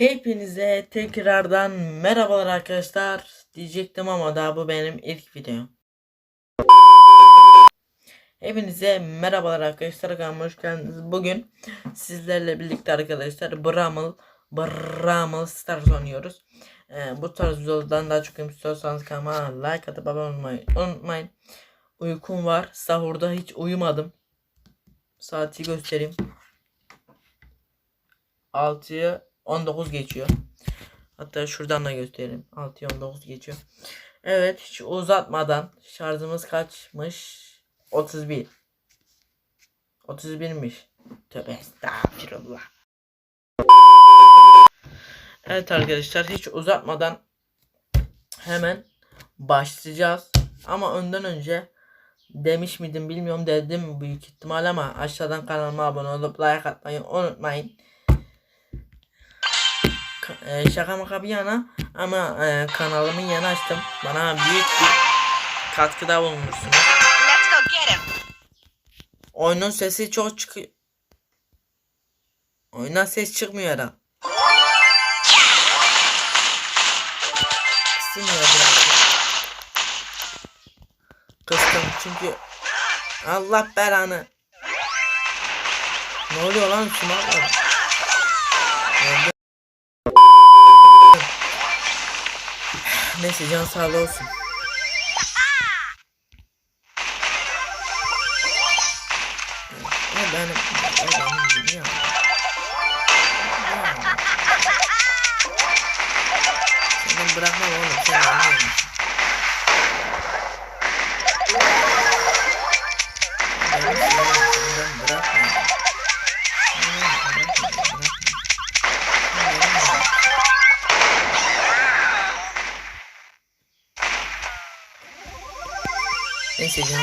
Hepinize tekrardan merhabalar arkadaşlar diyecektim ama daha bu benim ilk videom. Hepinize merhabalar arkadaşlar kanalıma hoş geldiniz. Bugün sizlerle birlikte arkadaşlar Bramble Bramble Stars oynuyoruz. Ee, bu tarz videolardan daha çok istiyorsanız kanalıma like atıp abone olmayı unutmayın. Uykum var. Sahurda hiç uyumadım. Saati göstereyim. 6'yı 19 geçiyor. Hatta şuradan da göstereyim. 6'yı 19 geçiyor. Evet hiç uzatmadan şarjımız kaçmış? 31. 31'miş. Tövbe estağfirullah. Evet arkadaşlar hiç uzatmadan hemen başlayacağız. Ama önden önce demiş miydim bilmiyorum dedim büyük ihtimal ama aşağıdan kanalıma abone olup like atmayı unutmayın. Ka- e, şaka maka bir yana ama e, kanalımın yeni açtım. Bana büyük bir katkıda bulunmuşsunuz. Let's go get him. Oyunun sesi çok çıkıyor. Oyuna ses çıkmıyor herhalde. Kısmıyor biraz. Kıstım çünkü Allah belanı. Ne oluyor lan. Öldü. Neyse can sağlığı olsun. O benim, o benim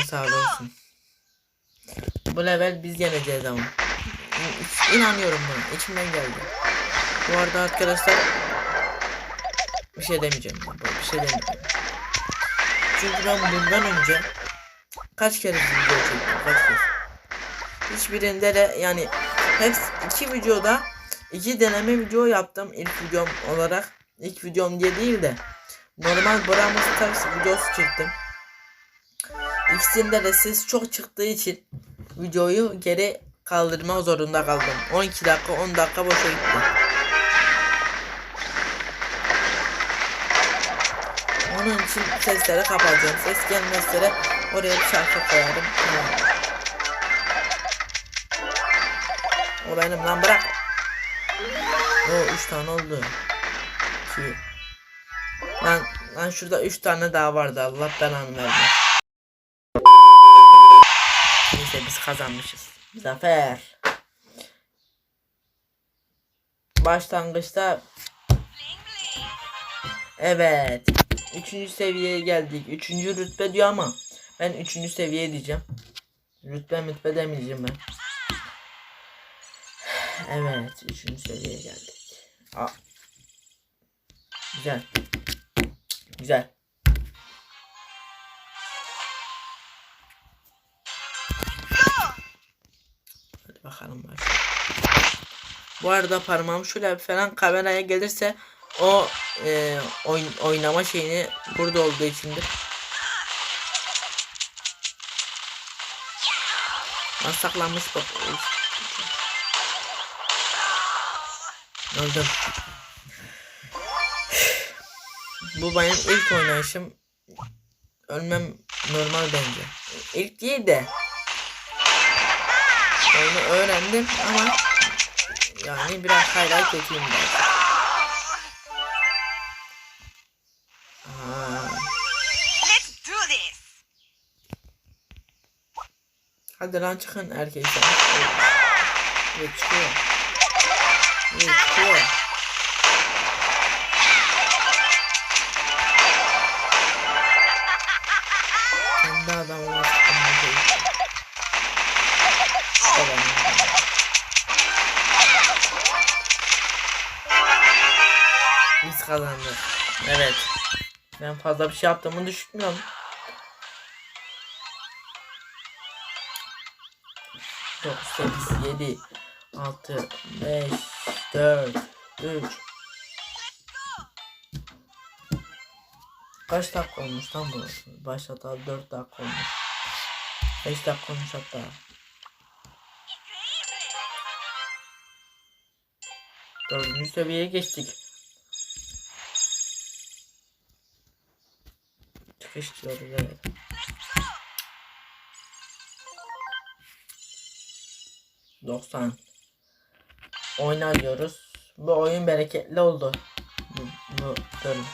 Sağlığı olsun. Bu level biz yeneceğiz ama. İnanıyorum buna. İçimden geldi. Bu arada arkadaşlar bir şey demeyeceğim. Bir şey demeyeceğim. Çünkü ben bundan önce kaç kere video çektim kaç kez. Hiçbirinde de yani hepsi iki videoda iki deneme video yaptım ilk videom olarak. İlk videom diye değil de normal Brawl Stars videosu çektim. İkisinde de ses çok çıktığı için videoyu geri kaldırma zorunda kaldım. 12 dakika 10 dakika boşa gitti. Onun için sesleri kapatacağım. Ses gelmezse de oraya bir şarkı koyarım. O benim lan bırak. O 3 tane oldu. 2 Lan, lan şurada 3 tane daha vardı. Allah belanı vermesin. Neyse biz kazanmışız. Zafer. Başlangıçta Evet. Üçüncü seviyeye geldik. Üçüncü rütbe diyor ama ben üçüncü seviye diyeceğim. Rütbe mütbe demeyeceğim ben. Evet. Üçüncü seviyeye geldik. Aa. Güzel. Güzel. Bakalım. Bu arada parmağım şöyle falan kameraya gelirse o e, oyun, oynama şeyini burada olduğu içindir. Lan saklanmış bak. Öldüm. Bu benim ilk oynayışım. Ölmem normal bence. İlk değil de Oyunu öğrendim ama yani biraz Let's do this. hadi lan çıkın erkekler. Evet çıkıyor. Evet çıkıyor. Kendi adamıma sıkılma kazandı. Evet. Ben fazla bir şey yaptığımı düşünmüyorum. Dokuz, sekiz, yedi, altı, beş, dört, üç. Kaç dakika olmuş tam bu? Başlata dört dakika olmuş. Beş dakika olmuş hatta. Dördüncü seviyeye geçtik. Çıkış diyoruz evet. Doksan. Oyna. Bu oyun bereketli oldu. Bu, bu bölüm.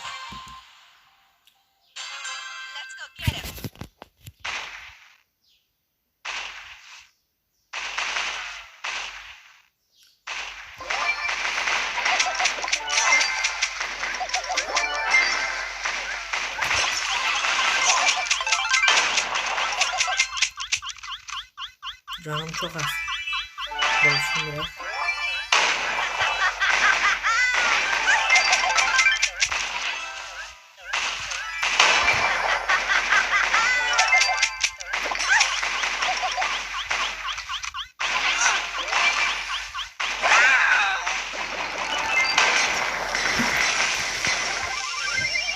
Canım çok az. Dolsun biraz.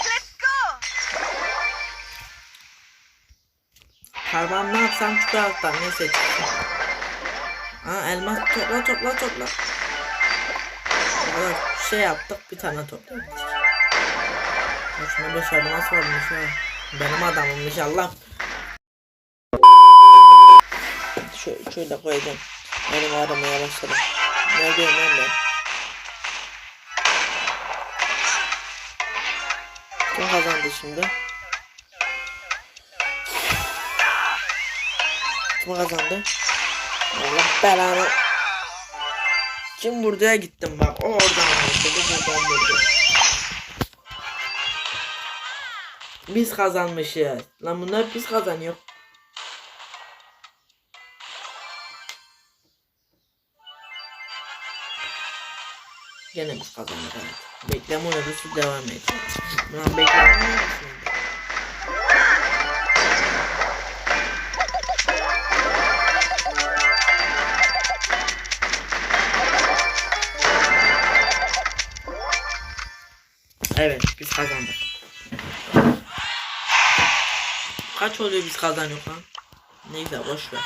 Let's go. Parmağım ne yapsam çıkıyor alttan neyse çıksın. Aa elmas topla topla topla. Kadar şey yaptık bir tane topladık. Şuna beş elmas varmış ha. Benim adamımmış Allah. Şu, şöyle koyacağım. Benim aramaya başladım. Ne diyorum lan ben? Kim kazandı şimdi? Kim kazandı? Allah belanı. Kim buraya gittim bak. O oradan vurdu. Bu buradan vurdu. Biz kazanmışız. Lan bunlar biz kazanıyor. Gene biz kazandık evet. Bekleme oyunu devam et. Lan bekleme Evet biz kazandık. Kaç oluyor biz kazanıyoruz lan? Neyse boş ver.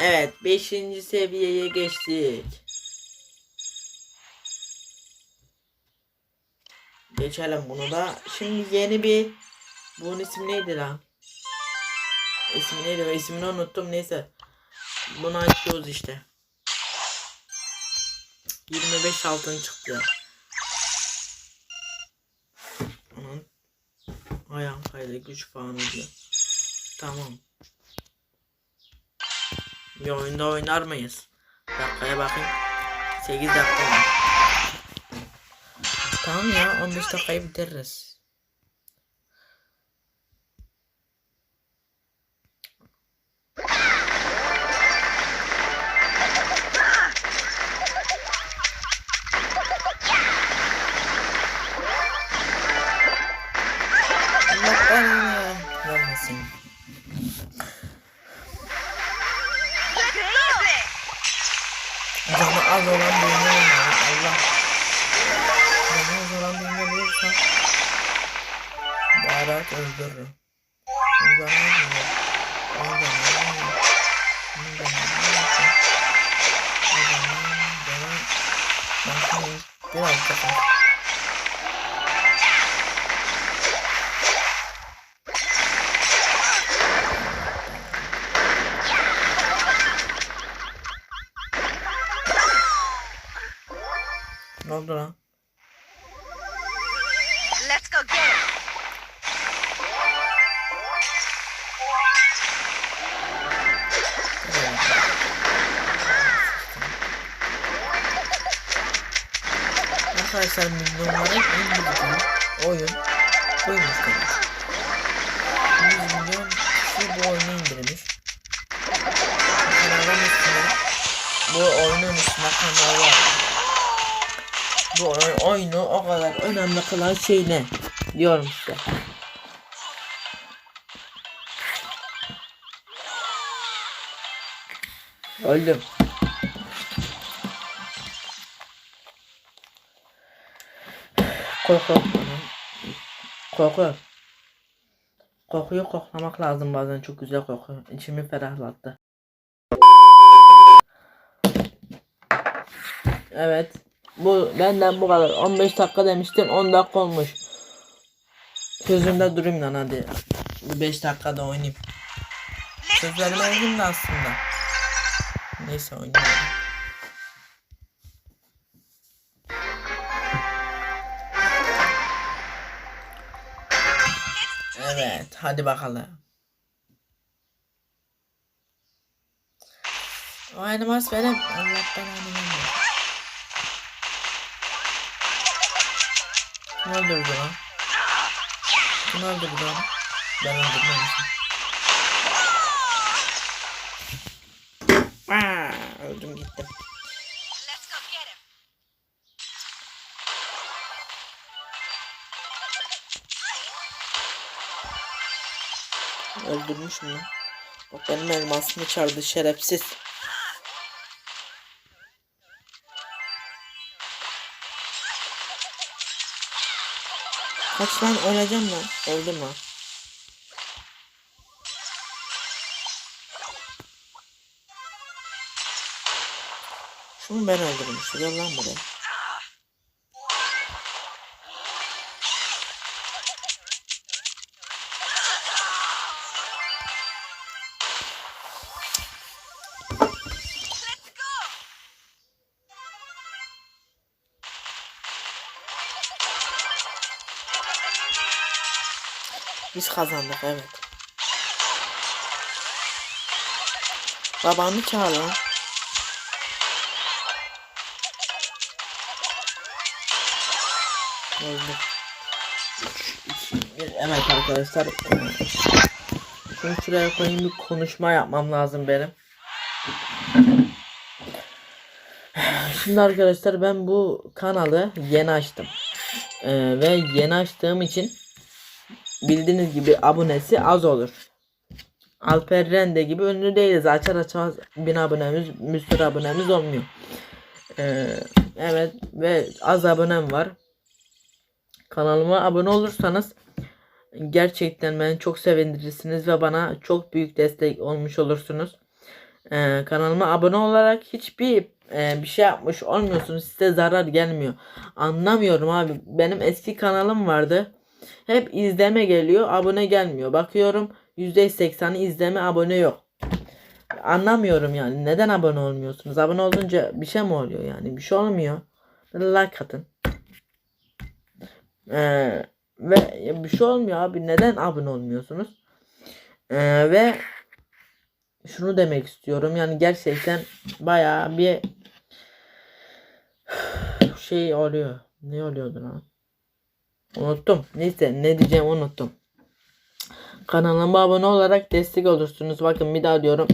Evet 5. seviyeye geçtik. Geçelim bunu da. Şimdi yeni bir bunun ismi neydi lan? İsmi neydi? İsmini unuttum neyse. Bunu açıyoruz işte. 25 altın çıktı. Ayağım kaydı güç falan oluyor. Tamam. Bir oyunda oynar mıyız? Dakikaya bakayım. 8 dakika. Tamam ya 15 dakikayı bitiririz. Baby. Canı az olan birini oynuyoruz. Allah. Canı az olan birini bulursam daha rahat öldürürüm. Bunun canı az mı? Onun canı az mı? Bunun canı az mı? O zaman canı... Ben şimdi biraz daha... oldu lan? Let's go get him. Arkadaşlar milyonların en büyük oyun buymuş demiş. 100 milyon kişi bu oyunu indirmiş. Kanalın üstüne bu oyunun üstüne kanal var. Bu oy- oyunu o kadar önemli kılan şey ne? Diyorum size. Öldüm. Korkak. Koku. Kokuyu koklamak lazım bazen çok güzel koku. İçimi ferahlattı. Evet. Bu benden bu kadar. 15 dakika demiştin 10 dakika olmuş. Sözümde durayım lan hadi. Bir 5 dakikada oynayayım. Sözlerime uygun da aslında. Neyse oynayalım. Evet hadi bakalım. O animas benim. Allah belanı Kim öldürdü lan? Kim öldürdü lan? Ben öldürmemişim. Aa, öldüm gittim. Öldürmüş mü? Bak benim elmasımı çaldı şerefsiz. Kaç lan öleceğim lan. Öldüm lan. Şunu ben öldürmüştüm. Gel lan buraya. Biz kazandık evet. Babanı çağır lan. Öldü. Evet arkadaşlar. Şunu şuraya koyayım bir konuşma yapmam lazım benim. Şimdi arkadaşlar ben bu kanalı yeni açtım. Ee, ve yeni açtığım için bildiğiniz gibi abonesi az olur. Alper Rende gibi ünlü değiliz. Açar açar bin abonemiz, bir sürü abonemiz olmuyor. Ee, evet ve az abonem var. Kanalıma abone olursanız gerçekten beni çok sevindirirsiniz ve bana çok büyük destek olmuş olursunuz. Ee, kanalıma abone olarak hiçbir e, bir şey yapmış olmuyorsunuz. Size zarar gelmiyor. Anlamıyorum abi. Benim eski kanalım vardı. Hep izleme geliyor, abone gelmiyor. Bakıyorum %80'i izleme, abone yok. Anlamıyorum yani. Neden abone olmuyorsunuz? Abone olunca bir şey mi oluyor yani? Bir şey olmuyor. Like atın. Ee, ve bir şey olmuyor abi. Neden abone olmuyorsunuz? Ee, ve şunu demek istiyorum. Yani gerçekten bayağı bir şey oluyor. Ne oluyordu lan? Unuttum. Neyse ne diyeceğimi unuttum. Kanalıma abone olarak destek olursunuz. Bakın bir daha diyorum.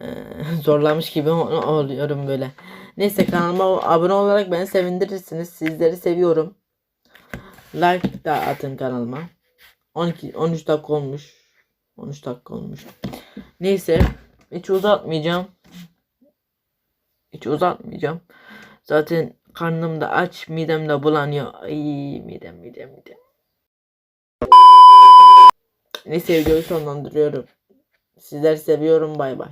Ee, zorlamış gibi ol- oluyorum böyle. Neyse kanalıma abone olarak beni sevindirirsiniz. Sizleri seviyorum. Like da atın kanalıma. 12 13 dakika olmuş. 13 dakika olmuş. Neyse hiç uzatmayacağım. Hiç uzatmayacağım. Zaten karnım da aç, midem de bulanıyor. Ay midem midem midem. Neyse videoyu sonlandırıyorum. Sizleri seviyorum bay bay.